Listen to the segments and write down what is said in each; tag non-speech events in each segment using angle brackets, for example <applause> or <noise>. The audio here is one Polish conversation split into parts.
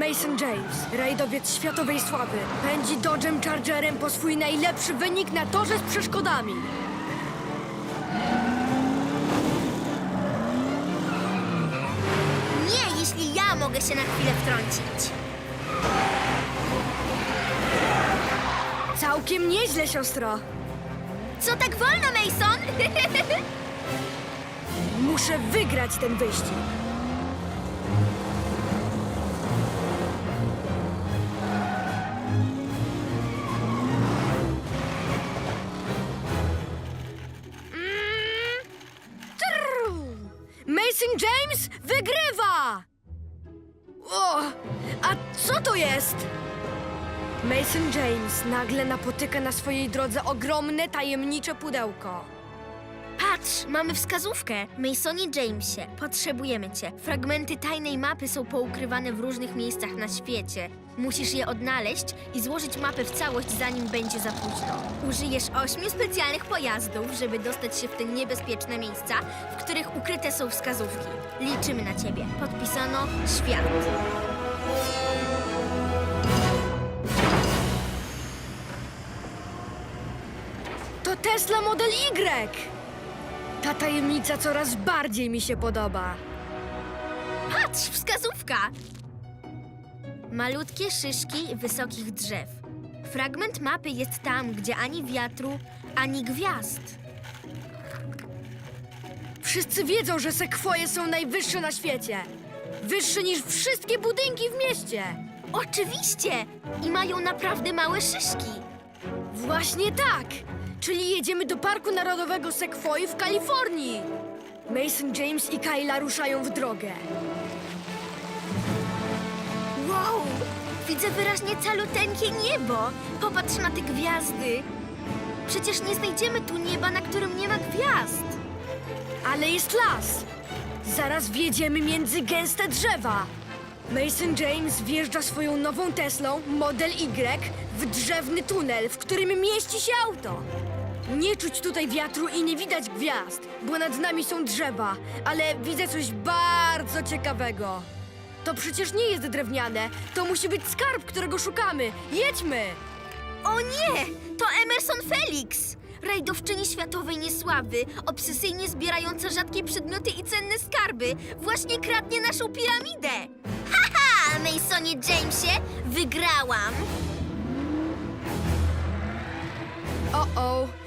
Mason James, rajdowiec światowej sławy, pędzi Dodge'em Chargerem po swój najlepszy wynik na torze z przeszkodami. Nie, jeśli ja mogę się na chwilę wtrącić. Całkiem nieźle, siostro. Co tak wolno, Mason? <laughs> Muszę wygrać ten wyścig. Napotyka na swojej drodze ogromne, tajemnicze pudełko. Patrz, mamy wskazówkę. Masonie Jamesie, potrzebujemy cię. Fragmenty tajnej mapy są poukrywane w różnych miejscach na świecie. Musisz je odnaleźć i złożyć mapę w całość, zanim będzie za późno. Użyjesz ośmiu specjalnych pojazdów, żeby dostać się w te niebezpieczne miejsca, w których ukryte są wskazówki. Liczymy na ciebie. Podpisano Świat. Tesla Model Y! Ta tajemnica coraz bardziej mi się podoba. Patrz, wskazówka! Malutkie szyszki wysokich drzew. Fragment mapy jest tam, gdzie ani wiatru, ani gwiazd. Wszyscy wiedzą, że sekwoje są najwyższe na świecie. Wyższe niż wszystkie budynki w mieście. Oczywiście! I mają naprawdę małe szyszki. Właśnie tak! Czyli jedziemy do Parku Narodowego Sekwoi w Kalifornii. Mason, James i Kyla ruszają w drogę. Wow! Widzę wyraźnie caluteńkie niebo. Popatrz na te gwiazdy. Przecież nie znajdziemy tu nieba, na którym nie ma gwiazd. Ale jest las. Zaraz wjedziemy między gęste drzewa. Mason James wjeżdża swoją nową Teslą Model Y w drzewny tunel, w którym mieści się auto. Nie czuć tutaj wiatru i nie widać gwiazd, bo nad nami są drzewa, ale widzę coś bardzo ciekawego. To przecież nie jest drewniane, to musi być skarb, którego szukamy. Jedźmy! O nie! To Emerson Felix! Rajdowczyni światowej niesławy, obsesyjnie zbierająca rzadkie przedmioty i cenne skarby, właśnie kradnie naszą piramidę! Haha, Masonie Jamesie, wygrałam! O-o!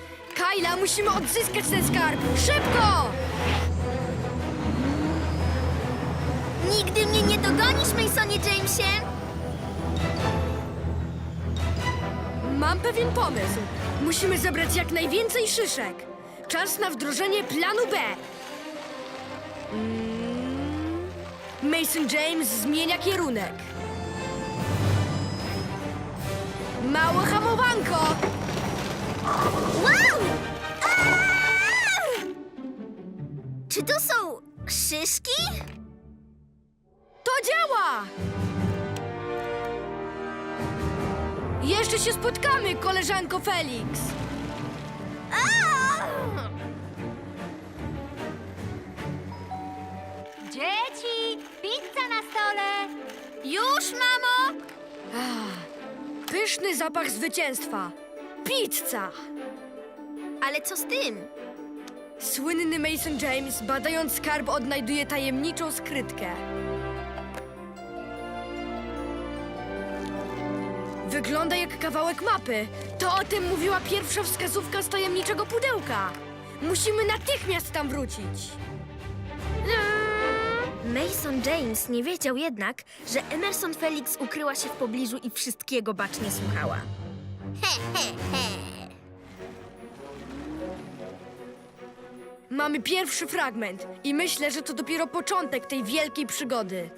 Kyla, musimy odzyskać ten skarb! Szybko! Nigdy mnie nie dogonisz, Masonie Jamesie! Mam pewien pomysł. Musimy zebrać jak najwięcej szyszek. Czas na wdrożenie planu B. Mm. Mason James zmienia kierunek. Małe hamowanko! Wow! Aaa! Czy to są szyszki? To działa! Jeszcze się spotkamy, koleżanko Felix. Aaa! Dzieci, pizza na stole! Już, mamo! Pyszny zapach zwycięstwa. Pizza! Ale co z tym? Słynny Mason James, badając skarb, odnajduje tajemniczą skrytkę. Wygląda jak kawałek mapy. To o tym mówiła pierwsza wskazówka z tajemniczego pudełka. Musimy natychmiast tam wrócić. Mason James nie wiedział jednak, że Emerson Felix ukryła się w pobliżu i wszystkiego bacznie słuchała. <laughs> Mamy pierwszy fragment i myślę, że to dopiero początek tej wielkiej przygody.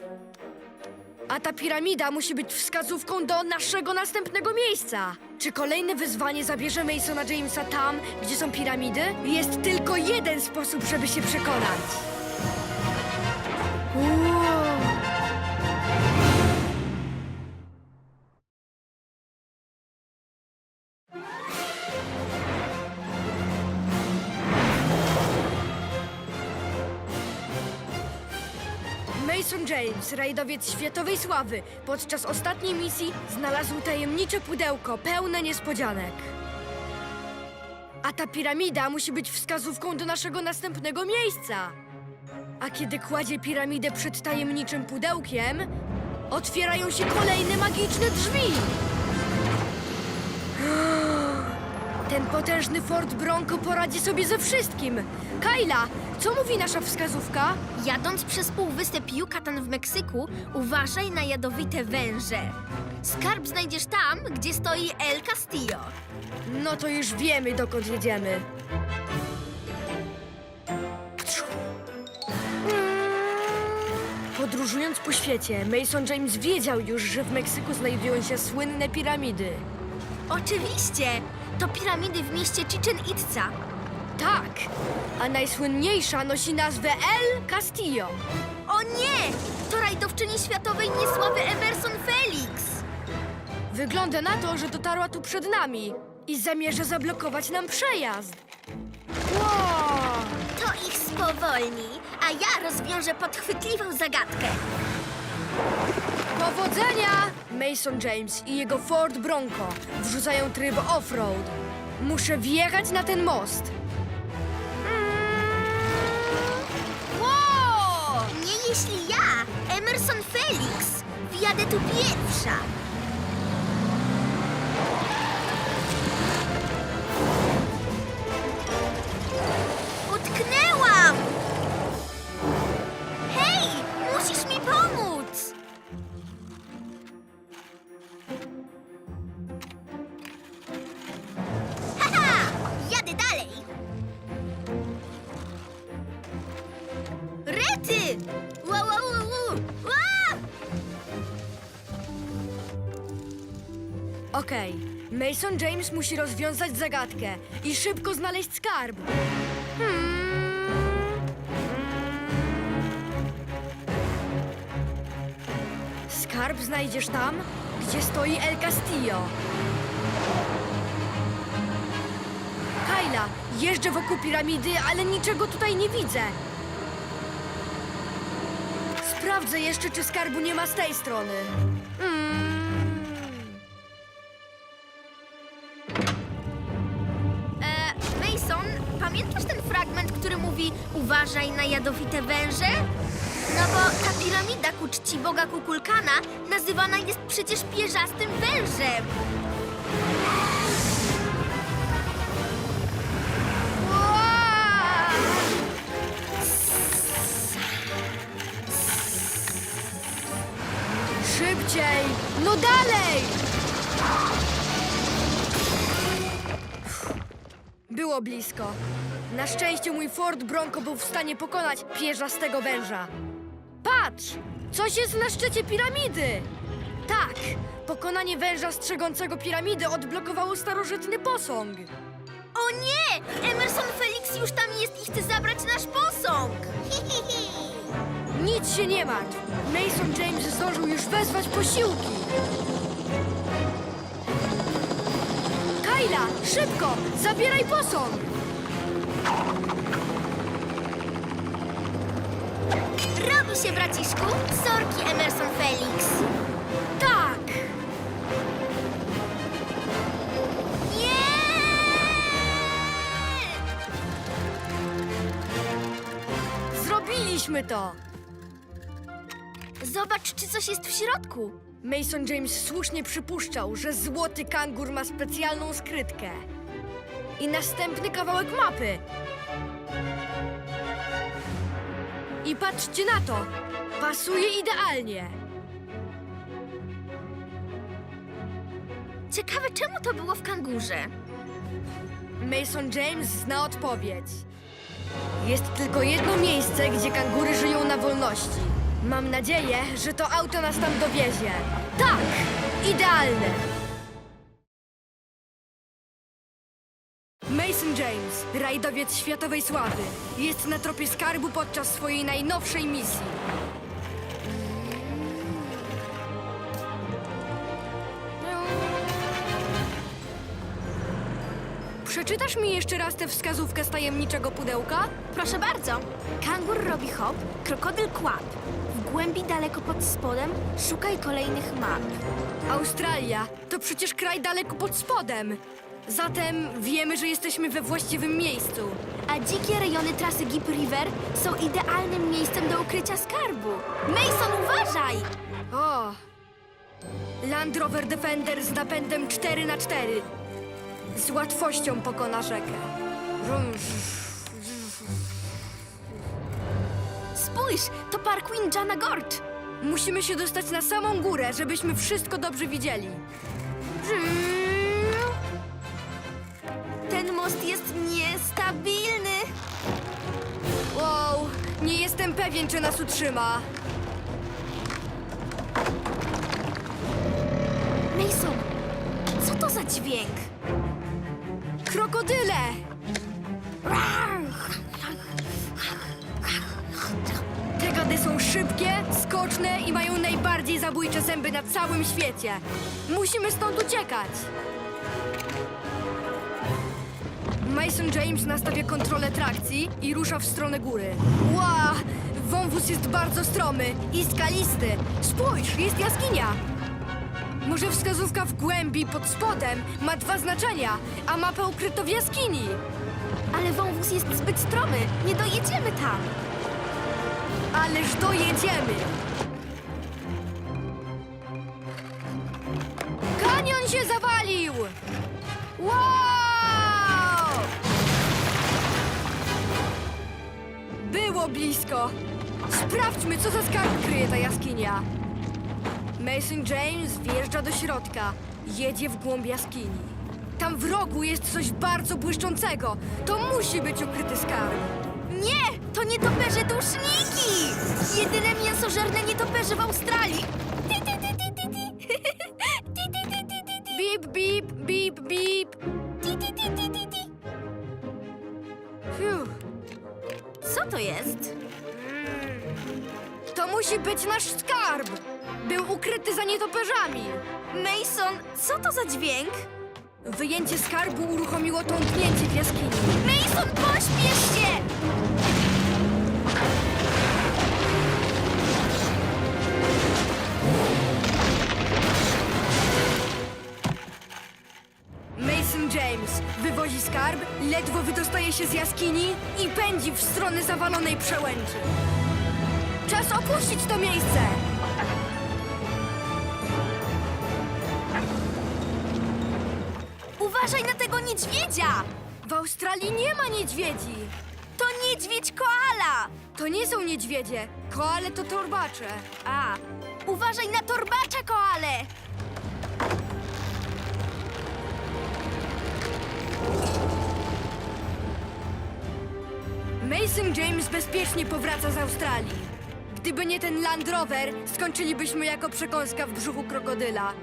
A ta piramida musi być wskazówką do naszego następnego miejsca. Czy kolejne wyzwanie zabierze Masona Jamesa tam, gdzie są piramidy? Jest tylko jeden sposób, żeby się przekonać. Rajdowiec światowej sławy, podczas ostatniej misji znalazł tajemnicze pudełko pełne niespodzianek. A ta piramida musi być wskazówką do naszego następnego miejsca. A kiedy kładzie piramidę przed tajemniczym pudełkiem, otwierają się kolejne magiczne drzwi. Ten potężny Ford Bronco poradzi sobie ze wszystkim. Kyla, co mówi nasza wskazówka? Jadąc przez półwysep Yucatan w Meksyku, uważaj na jadowite węże. Skarb znajdziesz tam, gdzie stoi El Castillo. No to już wiemy, dokąd jedziemy. Podróżując po świecie, Mason James wiedział już, że w Meksyku znajdują się słynne piramidy. Oczywiście! To piramidy w mieście Chichen Itza. Tak, a najsłynniejsza nosi nazwę El Castillo. O nie! To rajdowczyni światowej niesławy Emerson Felix! Wygląda na to, że dotarła tu przed nami i zamierza zablokować nam przejazd. Wow! To ich spowolni, a ja rozwiążę podchwytliwą zagadkę. Powodzenia! Mason James i jego Ford Bronco wrzucają tryb off-road. Muszę wjechać na ten most. Wow! Nie jeśli ja, Emerson Felix, wjadę tu pierwsza. James musi rozwiązać zagadkę i szybko znaleźć skarb. Hmm. Skarb znajdziesz tam, gdzie stoi El Castillo. Kyla, jeżdżę wokół piramidy, ale niczego tutaj nie widzę. Sprawdzę jeszcze, czy skarbu nie ma z tej strony. Mm. Uważaj na jadowite węże? No bo ta piramida ku czci boga Kukulkana nazywana jest przecież pierzastym wężem. Szybciej! No dalej! Było blisko. Na szczęście mój Ford Bronco był w stanie pokonać pierzastego węża. Patrz! Coś jest na szczycie piramidy! Tak! Pokonanie węża strzegącego piramidy odblokowało starożytny posąg. O nie! Emerson Felix już tam jest i chce zabrać nasz posąg! <laughs> Nic się nie martw. Mason James zdążył już wezwać posiłki. Szybko! Zabieraj posąg! Robi się, braciszku! Sorki, Emerson Felix! Tak! Nie! Zrobiliśmy to! Zobacz, czy coś jest w środku. Mason James słusznie przypuszczał, że złoty kangur ma specjalną skrytkę. I następny kawałek mapy. I patrzcie na to! Pasuje idealnie. Ciekawe, czemu to było w kangurze? Mason James zna odpowiedź. Jest tylko jedno miejsce, gdzie kangury żyją na wolności. Mam nadzieję, że to auto nas tam dowiezie. Tak! Idealne! Mason James, rajdowiec światowej sławy, jest na tropie skarbu podczas swojej najnowszej misji. Przeczytasz mi jeszcze raz tę wskazówkę z tajemniczego pudełka? Proszę bardzo. Kangur robi hop, krokodyl kłap. Głębi daleko pod spodem szukaj kolejnych map. Australia to przecież kraj daleko pod spodem. Zatem wiemy, że jesteśmy we właściwym miejscu. A dzikie rejony trasy Gip River są idealnym miejscem do ukrycia skarbu. Mason, uważaj! O! Land Rover Defender z napędem 4 na 4 Z łatwością pokona rzekę. Wrum. Spójrz, to park Windjana Gorge. Musimy się dostać na samą górę, żebyśmy wszystko dobrze widzieli. Ten most jest niestabilny. Wow, nie jestem pewien, czy nas utrzyma. Mason, co to za dźwięk? Krokodyle! Te gady są szybkie, skoczne i mają najbardziej zabójcze zęby na całym świecie. Musimy stąd uciekać. Mason James nastawia kontrolę trakcji i rusza w stronę góry. Ła! Wąwóz jest bardzo stromy i skalisty. Spójrz, jest jaskinia. Może wskazówka w głębi pod spodem ma dwa znaczenia, a mapę ukryto w jaskini. Ale wąwóz jest zbyt stromy. Nie dojedziemy tam. Ależ dojedziemy! Kanion się zawalił! Wow! Było blisko! Sprawdźmy, co za skarb kryje ta jaskinia. Mason James wjeżdża do środka. Jedzie w głąb jaskini. Tam w rogu jest coś bardzo błyszczącego. To musi być ukryty skarb. Nie, to nietoperze duszniki! Jedyne mięsożerne nietoperze w Australii. Ti, ti, ti, ti, ti, ti. Ti, ti, ti, ti, ti, ti. Bip, bip, bip, bip. Ti, ti, ti, ti, ti, ti. Fiu. Co to jest? To musi być nasz skarb! Był ukryty za nietoperzami! Mason, co to za dźwięk? Wyjęcie skarbu uruchomiło tąpnięcie w jaskini. Mason, pośpiesz się! James wywozi skarb, ledwo wydostaje się z jaskini i pędzi w stronę zawalonej przełęczy. Czas opuścić to miejsce! Uważaj na tego niedźwiedzia! W Australii nie ma niedźwiedzi! To niedźwiedź koala! To nie są niedźwiedzie, koale to torbacze. A, uważaj na torbacza koale! Mason James bezpiecznie powraca z Australii. Gdyby nie ten Land Rover, skończylibyśmy jako przekąska w brzuchu krokodyla.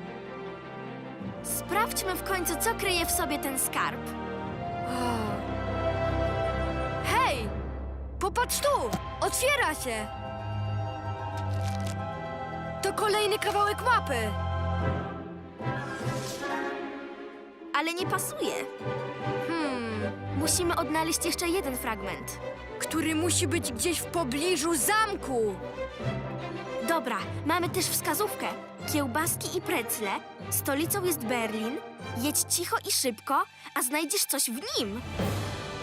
Sprawdźmy w końcu, co kryje w sobie ten skarb. Hej! Popatrz tu! Otwiera się! To kolejny kawałek mapy! Ale nie pasuje. Hmm, Musimy odnaleźć jeszcze jeden fragment. który musi być gdzieś w pobliżu zamku! Dobra, mamy też wskazówkę. Kiełbaski i precle. Stolicą jest Berlin. Jedź cicho i szybko, a znajdziesz coś w nim.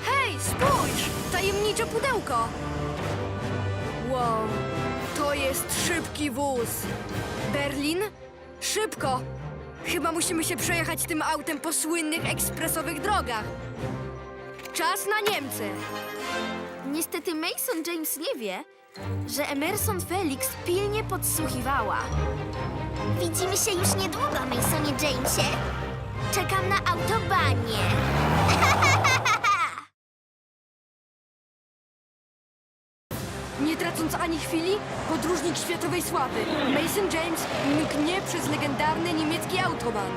Hej, spójrz! Tajemnicze pudełko! Wow, to jest szybki wóz! Berlin? Szybko! Chyba musimy się przejechać tym autem po słynnych ekspresowych drogach. Czas na Niemcy! Niestety Mason James nie wie, że Emerson Felix pilnie podsłuchiwała. Widzimy się już niedługo, Masonie Jamesie. Czekam na autobanie. <laughs> Nie tracąc ani chwili, podróżnik światowej sławy Mason James mknie przez legendarny niemiecki autobahn.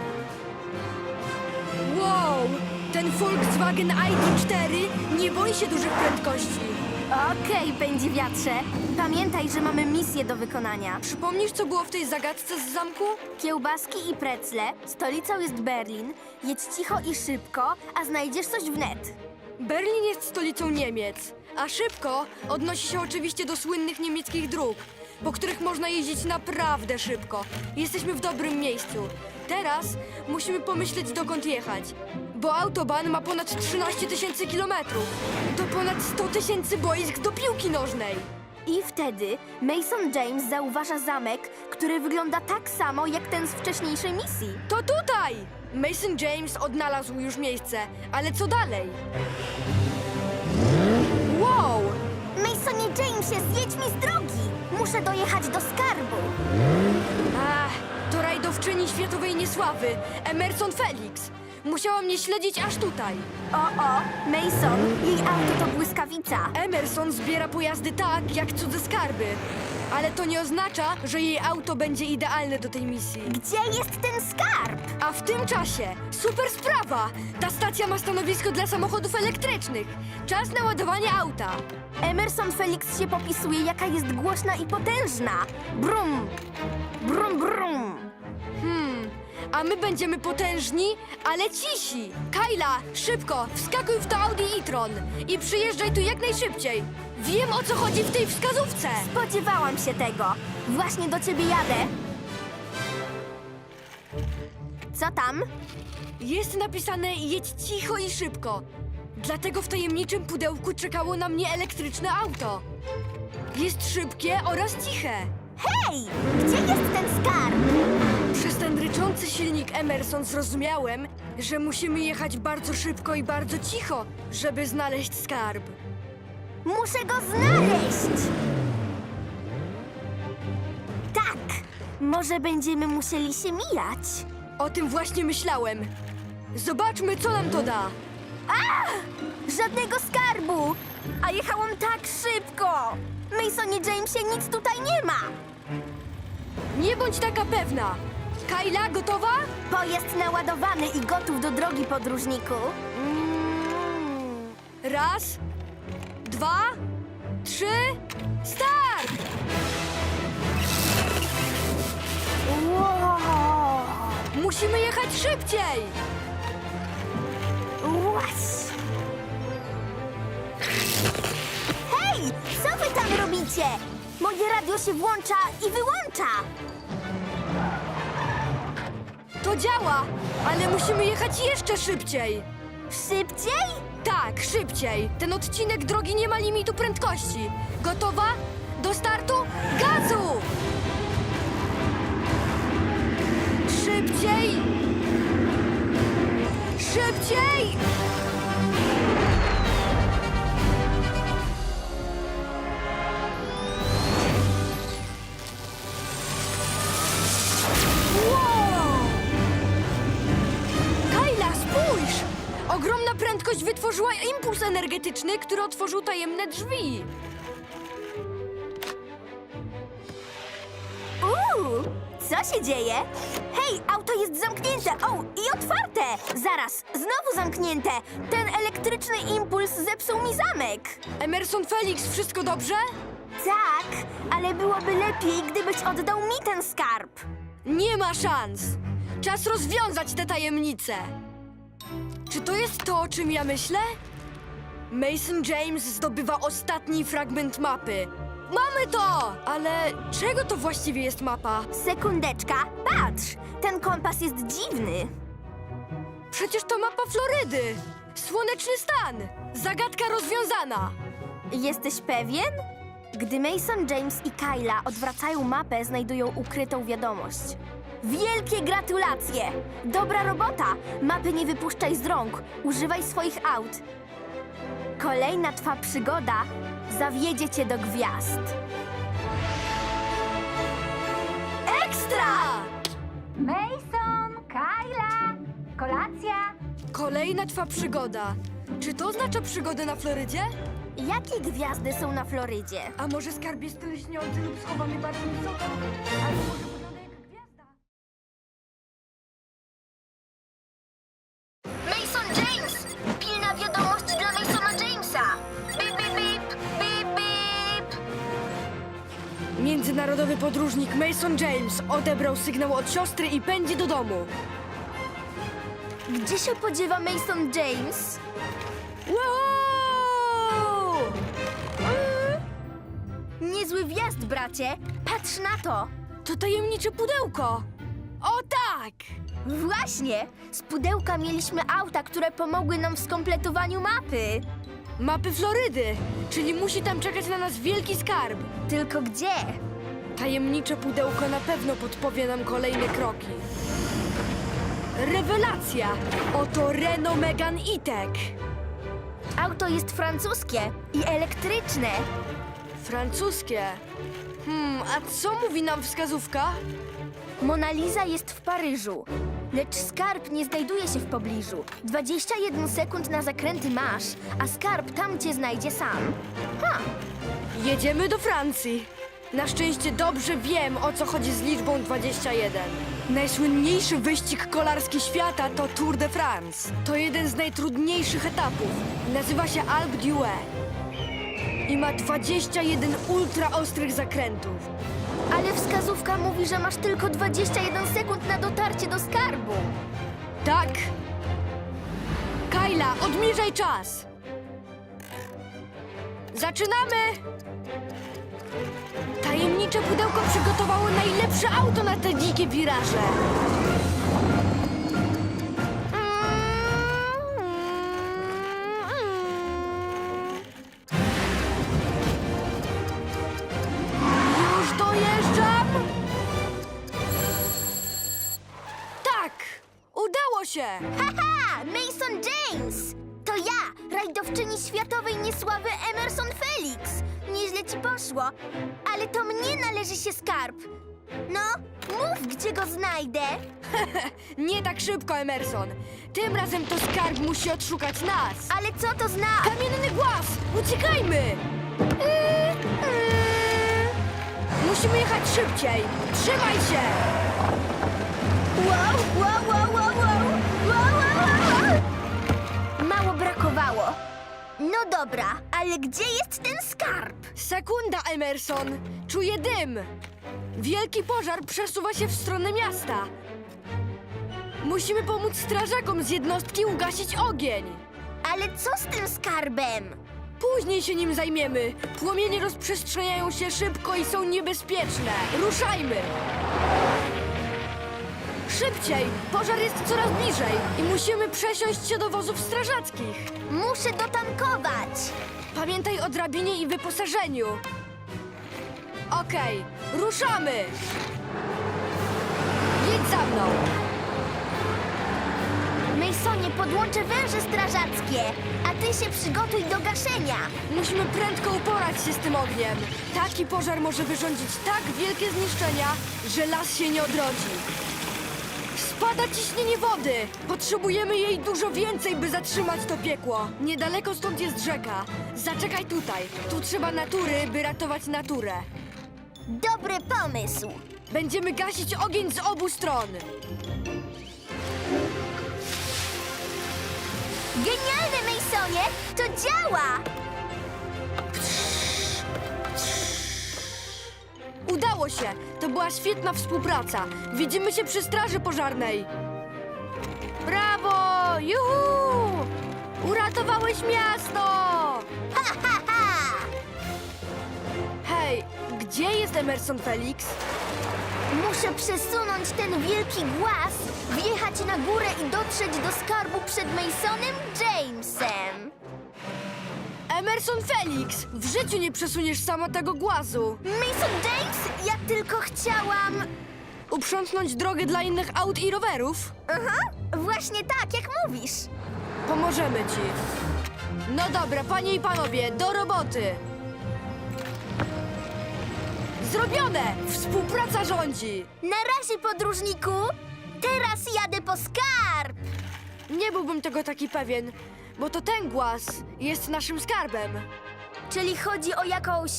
Wow! Ten Volkswagen ID4 nie boi się dużych prędkości. Okej, będzie wiatrze. Pamiętaj, że mamy misję do wykonania. Przypomnisz, co było w tej zagadce z zamku? Kiełbaski i precle. Stolicą jest Berlin. Jedź cicho i szybko, a znajdziesz coś wnet. Berlin jest stolicą Niemiec, a szybko odnosi się oczywiście do słynnych niemieckich dróg. po których można jeździć naprawdę szybko. Jesteśmy w dobrym miejscu. Teraz musimy pomyśleć, dokąd jechać. Bo autoban ma ponad 13 tysięcy kilometrów. To ponad 100 tysięcy boisk do piłki nożnej. I wtedy Mason James zauważa zamek, który wygląda tak samo jak ten z wcześniejszej misji. To tutaj! Mason James odnalazł już miejsce, ale co dalej? Wow! Masonie Jamesie, zjedź mi z drogi! Muszę dojechać do skarbu. Ach, to rajdowczyni światowej niesławy, Emerson Felix. Musiała mnie śledzić aż tutaj. O, o, Mason, jej auto to błyskawica. Emerson zbiera pojazdy tak, jak cudze skarby. Ale to nie oznacza, że jej auto będzie idealne do tej misji. Gdzie jest ten skarb? A w tym czasie, super sprawa! Ta stacja ma stanowisko dla samochodów elektrycznych. Czas na ładowanie auta. Emerson Felix się popisuje, jaka jest głośna i potężna. Brum, brum, brum. A my będziemy potężni, ale cisi. Kyla, szybko, wskakuj w to Audi e-tron i przyjeżdżaj tu jak najszybciej. Wiem o co chodzi w tej wskazówce. Spodziewałam się tego. Właśnie do ciebie jadę. Co tam? Jest napisane jedź cicho i szybko. Dlatego w tajemniczym pudełku czekało na mnie elektryczne auto. Jest szybkie oraz ciche. Hej, gdzie jest ten skarb? Przez ten ryczący silnik Emerson zrozumiałem, że musimy jechać bardzo szybko i bardzo cicho, żeby znaleźć skarb. Muszę go znaleźć! Tak! Może będziemy musieli się mijać. O tym właśnie myślałem. Zobaczmy, co nam to da. Żadnego skarbu! A jechałam tak szybko! Masonie Jamesie nic tutaj nie ma! Nie bądź taka pewna. Kyla, gotowa? Pojazd naładowany i gotów do drogi, podróżniku. Raz, dwa, trzy, start! Wow! Musimy jechać szybciej! Łaś! Hej! Co wy tam robicie? Moje radio się włącza i wyłącza! To działa, ale musimy jechać jeszcze szybciej. Szybciej? Tak, szybciej. Ten odcinek drogi nie ma limitu prędkości. Gotowa? Do startu? Gazu! Szybciej! Szybciej! Wow! Spójrz! Ogromna prędkość wytworzyła impuls energetyczny, który otworzył tajemne drzwi. Uuu, co się dzieje? Hej, auto jest zamknięte! O, i otwarte! Zaraz, znowu zamknięte! Ten elektryczny impuls zepsuł mi zamek! Emerson Felix, wszystko dobrze? Tak, ale byłoby lepiej, gdybyś oddał mi ten skarb. Nie ma szans. Czas rozwiązać tę tajemnicę. Czy to jest to, o czym ja myślę? Mason James zdobywa ostatni fragment mapy. Mamy to! Ale czego to właściwie jest mapa? Sekundeczka, patrz! Ten kompas jest dziwny. Przecież to mapa Florydy! Słoneczny stan! Zagadka rozwiązana! Jesteś pewien? Gdy Mason James i Kyla odwracają mapę, znajdują ukrytą wiadomość. Wielkie gratulacje! Dobra robota! Mapy nie wypuszczaj z rąk. Używaj swoich aut. Kolejna twa przygoda zawiedzie cię do gwiazd. Ekstra! Mason, Kyla, kolacja. Kolejna twa przygoda. Czy to oznacza przygodę na Florydzie? Jakie gwiazdy są na Florydzie? A może skarb jest lśniący lub schowany bardzo wysoko? Albo może Podróżnik Mason James odebrał sygnał od siostry i pędzi do domu. Gdzie się podziewa Mason James? Wow! Niezły wjazd, bracie, Patrz na to! To tajemnicze pudełko! O tak! Właśnie! Z pudełka mieliśmy auta, które pomogły nam w skompletowaniu mapy. Mapy Florydy, czyli musi tam czekać na nas wielki skarb. Tylko gdzie? Tajemnicze pudełko na pewno podpowie nam kolejne kroki. Rewelacja! Oto Renault Megane E-Tech. Auto jest francuskie i elektryczne. Francuskie. Hmm, a co mówi nam wskazówka? Mona Lisa jest w Paryżu, lecz skarb nie znajduje się w pobliżu. 21 sekund na zakręty masz, a skarb tam cię znajdzie sam. Ha! Jedziemy do Francji. Na szczęście dobrze wiem, o co chodzi z liczbą 21. Najsłynniejszy wyścig kolarski świata to Tour de France. To jeden z najtrudniejszych etapów. Nazywa się Alpe d'Huez. I ma 21 ultra ostrych zakrętów. Ale wskazówka mówi, że masz tylko 21 sekund na dotarcie do skarbu. Tak. Kajla, odmierzaj czas. Zaczynamy! Tajemnicze pudełko przygotowało najlepsze auto na te dzikie wiraże. Już dojeżdżam! Tak! Udało się! Haha! Mason James! To ja, rajdowczyni światowej niesławy Emerson Felix. Nieźle ci poszło, ale to mnie należy się skarb. No, mów, gdzie go znajdę. <laughs> Nie tak szybko, Emerson. Tym razem to skarb musi odszukać nas. Ale co to zna? Kamienny głaz! Uciekajmy! Musimy jechać szybciej. Trzymaj się! Wow, wow, wow, wow, wow! Wow, wow, wow, wow! Mało brakowało. No dobra, ale gdzie jest ten skarb? Sekunda, Emerson. Czuję dym. Wielki pożar przesuwa się w stronę miasta. Musimy pomóc strażakom z jednostki ugasić ogień. Ale co z tym skarbem? Później się nim zajmiemy. Płomienie rozprzestrzeniają się szybko i są niebezpieczne. Ruszajmy! Szybciej! Pożar jest coraz bliżej i musimy przesiąść się do wozów strażackich. Muszę dotankować. Pamiętaj o drabinie i wyposażeniu. Okej, ruszamy! Jedź za mną! Masonie, podłączę węże strażackie, a ty się przygotuj do gaszenia. Musimy prędko uporać się z tym ogniem. Taki pożar może wyrządzić tak wielkie zniszczenia, że las się nie odrodzi. Spada ciśnienie wody! Potrzebujemy jej dużo więcej, by zatrzymać to piekło. Niedaleko stąd jest rzeka. Zaczekaj tutaj. Tu trzeba natury, by ratować naturę. Dobry pomysł. Będziemy gasić ogień z obu stron. Genialne, Masonie! To działa! Udało się! To była świetna współpraca. Widzimy się przy straży pożarnej. Brawo! Juhu! Uratowałeś miasto! Ha, ha, ha! Hej, gdzie jest Emerson Felix? Muszę przesunąć ten wielki głaz, wjechać na górę i dotrzeć do skarbu przed Masonem Jamesem. Emerson Felix! W życiu nie przesuniesz sama tego głazu. Mason James, ja tylko chciałam... Uprzątnąć drogę dla innych aut i rowerów? Aha, właśnie tak, jak mówisz. Pomożemy ci. No dobra, panie i panowie, do roboty! Zrobione! Współpraca rządzi! Na razie, podróżniku. Teraz jadę po skarb. Nie byłbym tego taki pewien, bo to ten głaz jest naszym skarbem. Czyli chodzi o jakąś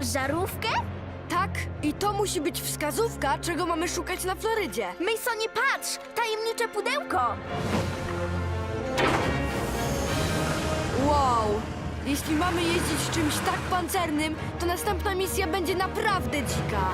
żarówkę? Tak, i to musi być wskazówka, czego mamy szukać na Florydzie. Masonie, patrz! Tajemnicze pudełko! Wow! Jeśli mamy jeździć czymś tak pancernym, to następna misja będzie naprawdę dzika.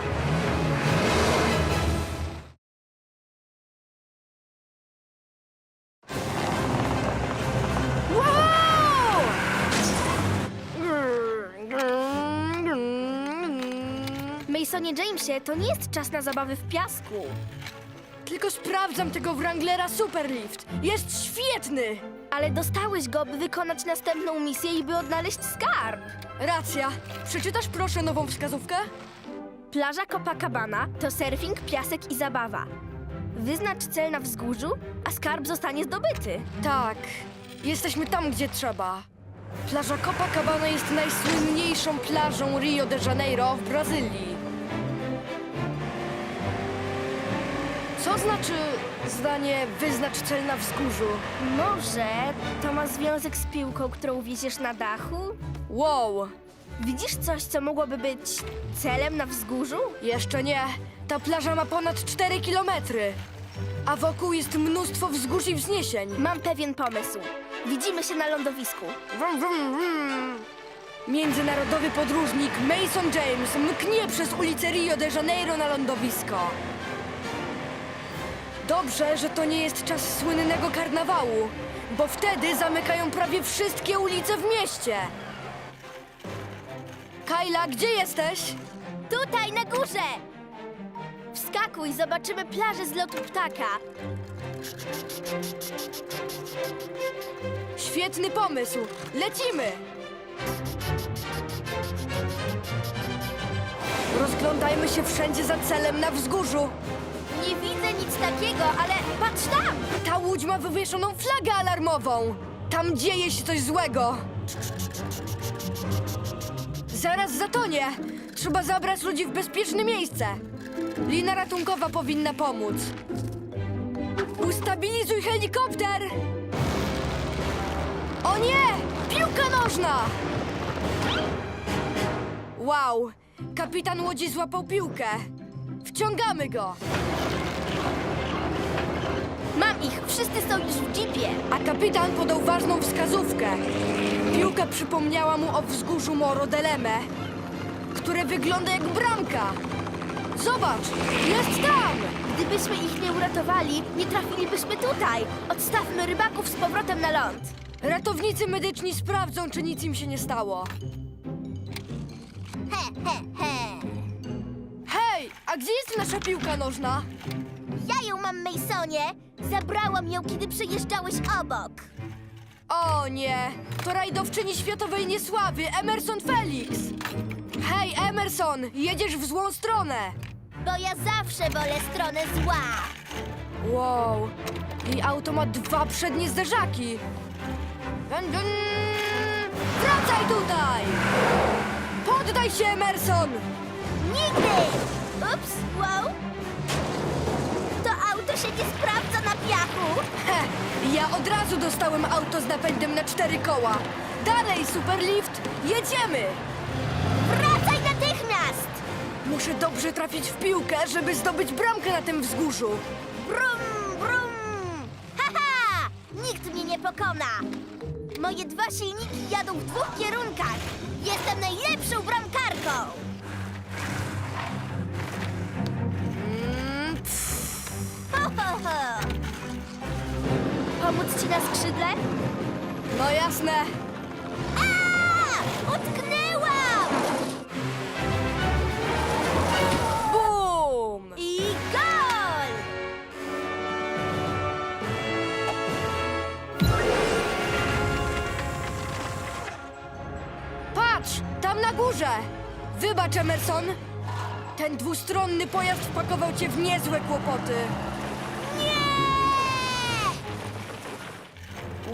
Masonie Jamesie, to nie jest czas na zabawy w piasku. Tylko sprawdzam tego Wranglera Superlift. Jest świetny! Ale dostałeś go, by wykonać następną misję i by odnaleźć skarb. Racja. Przeczytasz proszę nową wskazówkę? Plaża Copacabana to surfing, piasek i zabawa. Wyznacz cel na wzgórzu, a skarb zostanie zdobyty. Tak. Jesteśmy tam, gdzie trzeba. Plaża Copacabana jest najsłynniejszą plażą Rio de Janeiro w Brazylii. Co znaczy zdanie wyznacz cel na wzgórzu? Może to ma związek z piłką, którą wieziesz na dachu? Wow, Widzisz coś, co mogłoby być celem na wzgórzu? jeszcze nie. Ta plaża ma ponad 4 kilometry. A wokół jest mnóstwo wzgórz i wzniesień. Mam pewien pomysł. Widzimy się na lądowisku. Wrum, wrum, wrum. Międzynarodowy podróżnik Mason James mknie przez ulicę Rio de Janeiro na lądowisko. Dobrze, że to nie jest czas słynnego karnawału, bo wtedy zamykają prawie wszystkie ulice w mieście. Kajla, gdzie jesteś? Tutaj, na górze! Wskakuj, zobaczymy plażę z lotu ptaka. Świetny pomysł. Lecimy! Rozglądajmy się wszędzie za celem na wzgórzu. Nie widzę nic takiego, ale patrz tam! Ta łódź ma wywieszoną flagę alarmową. Tam dzieje się coś złego. Zaraz zatonie. Trzeba zabrać ludzi w bezpieczne miejsce. Lina ratunkowa powinna pomóc. Ustabilizuj helikopter! O nie! Piłka nożna! Wow! Kapitan łodzi złapał piłkę. Wciągamy go. Mam ich, wszyscy są już w jeepie. A kapitan podał ważną wskazówkę. Piłka przypomniała mu o wzgórzu Moro Deleme, które wygląda jak bramka. Zobacz, jest tam! Gdybyśmy ich nie uratowali, nie trafilibyśmy tutaj. Odstawmy rybaków z powrotem na ląd. Ratownicy medyczni sprawdzą, czy nic im się nie stało. He, he, he. A gdzie jest nasza piłka nożna? Ja ją mam, Masonie. Zabrałam ją, kiedy przejeżdżałeś obok. O nie, to rajdowczyni światowej niesławy, Emerson Felix. Hej, Emerson, jedziesz w złą stronę. Bo ja zawsze wolę stronę zła. Wow, jej auto ma dwa przednie zderzaki. Dun, dun. Wracaj tutaj! Poddaj się, Emerson! Nigdy! Ups, wow. To auto się nie sprawdza na piachu. He, ja od razu dostałem auto z napędem na cztery koła. Dalej, Superlift, jedziemy! Wracaj natychmiast! Muszę dobrze trafić w piłkę, żeby zdobyć bramkę na tym wzgórzu. Brum, brum! Haha! Nikt mnie nie pokona! Moje dwa silniki jadą w dwóch kierunkach. Jestem najlepszą bramkarką! Pomóc ci na skrzydle? no jasne. A! Utknęłam! Bum! I gol! Patrz, tam na górze! Wybacz, Emerson. Ten dwustronny pojazd wpakował cię w niezłe kłopoty.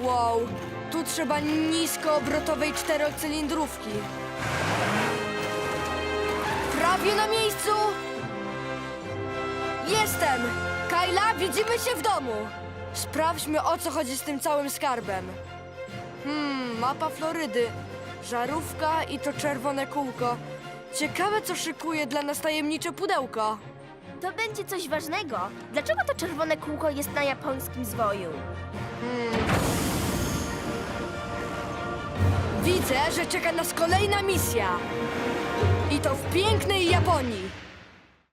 Wow, tu trzeba niskoobrotowej czterocylindrówki. Prawie na miejscu! Jestem! Kajla, widzimy się w domu! Sprawdźmy, o co chodzi z tym całym skarbem. Hmm, mapa Florydy. Żarówka i to czerwone kółko. Ciekawe, co szykuje dla nas tajemnicze pudełko. To będzie coś ważnego. Dlaczego to czerwone kółko jest na japońskim zwoju? Widzę, że czeka nas kolejna misja. I to w pięknej Japonii.